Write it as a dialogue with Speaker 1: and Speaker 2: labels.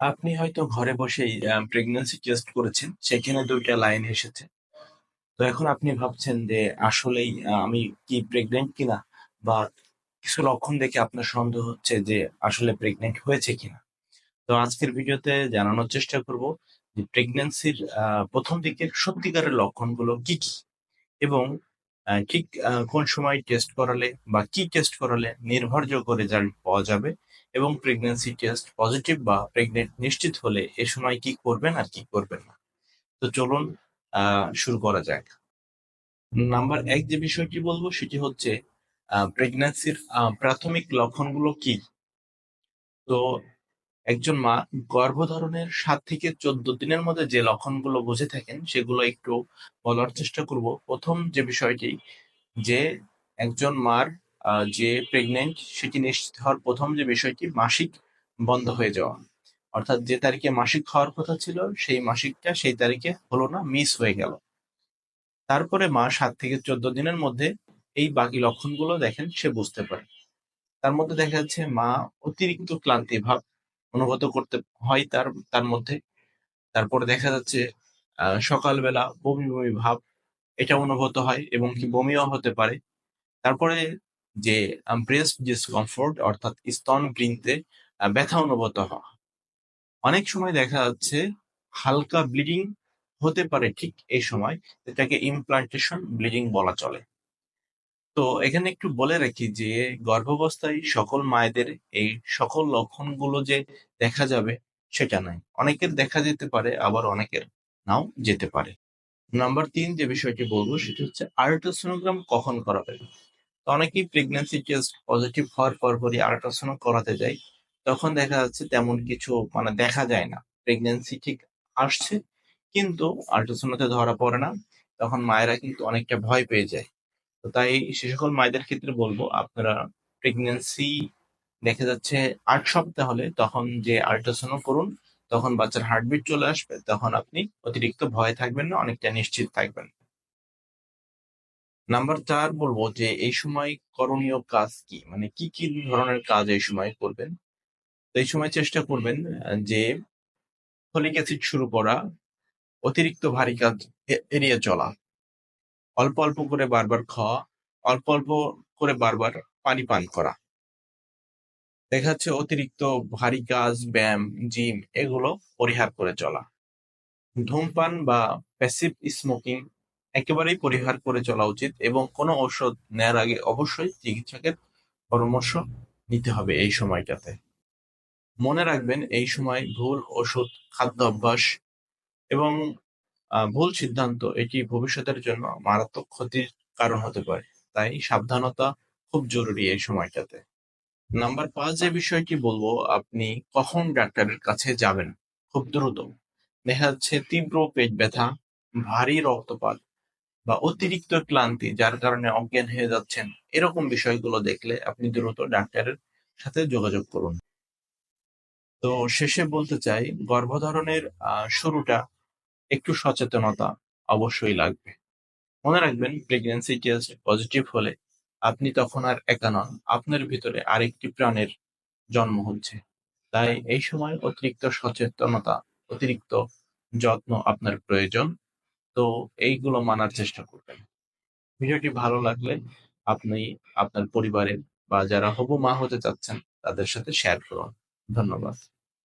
Speaker 1: আপনি হয়তো ঘরে বসেই প্রেগন্যান্সি টেস্ট করেছেন, সেখানে দুইটা লাইন এসেছে। তো এখন আপনি ভাবছেন যে আসলেই আমি কি প্রেগনেন্ট কিনা? বা কিছু লক্ষণ দেখে আপনার সন্দেহ হচ্ছে যে আসলে প্রেগনেন্ট হয়েছে কিনা? তো আজকের ভিডিওতে জানানোর চেষ্টা করব যে প্রেগন্যান্সির প্রথম দিকের সত্যিকারের লক্ষণগুলো কি কি? এবং ঠিক কোন সময় টেস্ট করালে বা কি টেস্ট করালে নির্ভরযোগ্য রেজাল্ট পাওয়া যাবে? এবং প্রেগন্যান্সি টেস্ট পজিটিভ বা প্রেগনেন্ট নিশ্চিত হলে এ সময় কি করবেন আর কি করবেন না। তো চলুন শুরু করা যাক। নাম্বার এক যে বিষয়টি বলব সেটি হচ্ছে প্রেগন্যান্সির প্রাথমিক লক্ষণগুলো কি? তো একজন মা গর্ভধারণের সাত থেকে চোদ্দ দিনের মধ্যে যে লক্ষণগুলো বুঝে থাকেন সেগুলো একটু বলার চেষ্টা করব। প্রথম যে বিষয়টি, যে একজন মার যে প্রেগনেন্ট সেটি নিশ্চিত হওয়ার প্রথম যে বিষয়টি মাসিক বন্ধ হয়ে যাওয়া। অর্থাৎ যে তারিখে মাসিক হওয়ার কথা ছিল, সেই মাসিকটা সেই তারিখে হলো না মিস হয়ে গেল। তারপরে মা সাত থেকে চোদ্দ দিনের মধ্যে এই বাকি লক্ষণগুলো দেখেন, সে বুঝতে পারে। তার মধ্যে দেখা যাচ্ছে মা অতিরিক্ত ক্লান্তি ভাব অনুভূত করতে হয় তার তার মধ্যে। তারপরে দেখা যাচ্ছে সকালবেলা বমি বমি ভাব এটা অনুভূত হয় এবং কি বমিও হতে পারে। তারপরে যে ব্রেস্ট ডিসকমফোর্ট অর্থাৎ স্তন আহ, ব্যথা অনুভূত হওয়া। অনেক সময় দেখা যাচ্ছে হালকা ব্লিডিং হতে পারে ঠিক এই সময় এটাকে ইমপ্লান্টেশন ব্লিডিং বলা চলে। তো এখানে একটু বলে রাখি যে গর্ভাবস্থায় সকল মায়েদের এই সকল লক্ষণগুলো যে দেখা যাবে সেটা নাই। অনেকের দেখা যেতে পারে আবার অনেকের নাও যেতে পারে। নাম্বার তিন যে বিষয়টি বলব সেটি হচ্ছে আল্ট্রাসোনোগ্রাম কখন করাবে তো অনেকেই প্রেগন্যান্সি টেস্ট পজিটিভ হওয়ার পর পরপরই আল্ট্রাসাউন্ড করাতে যায়। তখন দেখা যাচ্ছে তেমন কিছু মানে দেখা যায় না। প্রেগন্যান্সি ঠিক আসছে, কিন্তু আল্ট্রাসাউন্ডে ধরা পড়ে না। তখন মায়েরা কিন্তু অনেকটা ভয় পেয়ে যায়। তো তাই সে সকল মায়েদের ক্ষেত্রে বলব, আপনারা প্রেগন্যান্সি দেখা যাচ্ছে আট সপ্তাহ হলে তখন যে আল্ট্রাসাউন্ড করুন, তখন বাচ্চার হার্টবিট চলে আসবে। তখন আপনি অতিরিক্ত ভয় থাকবেন না, অনেকটা নিশ্চিত থাকবেন। নাম্বার চার বলব যে, এই সময় করণীয় কাজ কি? মানে কি কি ধরনের কাজ এই সময় করবেন? তো এই সময় চেষ্টা করবেন যে ফলিক অ্যাসিড শুরু করা, অতিরিক্ত ভারী কাজ এড়িয়ে চলা। অল্প অল্প করে বারবার খাওয়া, অল্প অল্প করে বারবার পানি পান করা। দেখা যাচ্ছে অতিরিক্ত ভারী কাজ, ব্যায়াম, জিম, এগুলো পরিহার করে চলা। ধূমপান বা প্যাসিভ স্মোকিং একেবারেই পরিহার করে চলা উচিত এবং কোনো ঔষধ নেয়ার আগে অবশ্যই চিকিৎসকের পরামর্শ নিতে হবে এই সময়টাতে। মনে রাখবেন, এই সময় ভুল ওষুধ খাদ্য অভ্যাস এবং ভুল সিদ্ধান্ত, এটি ভবিষ্যতের জন্য মারাত্মক ক্ষতির কারণ হতে পারে। তাই সাবধানতা খুব জরুরি এই সময়টাতে। নাম্বার পাঁচ, যে বিষয়টি বলব, আপনি কখন ডাক্তারের কাছে যাবেন? খুব দ্রুত। দেখা যাচ্ছে তীব্র পেট ব্যথা, ভারী রক্তপাত বা অতিরিক্ত ক্লান্তি যার কারণে অজ্ঞান হয়ে যাচ্ছেন, এরকম বিষয়গুলো দেখলে আপনি দ্রুত ডাক্তারের সাথে যোগাযোগ করুন। তো শেষে বলতে চাই, গর্ভধারণের শুরুটা একটু সচেতনতা অবশ্যই লাগবে। মনে রাখবেন প্রেগনেন্সি টেস্ট পজিটিভ হলে আপনি তখন আর একা নন, আপনার ভিতরে আরেকটি প্রাণের জন্ম হচ্ছে। তাই এই সময় অতিরিক্ত সচেতনতা, অতিরিক্ত যত্ন আপনার প্রয়োজন। তো এইগুলো মানার চেষ্টা করবেন। ভিডিওটি ভালো লাগলে আপনি আপনার পরিবারের বা যারা হবু মা হতে চাচ্ছেন তাদের সাথে শেয়ার করুন। ধন্যবাদ।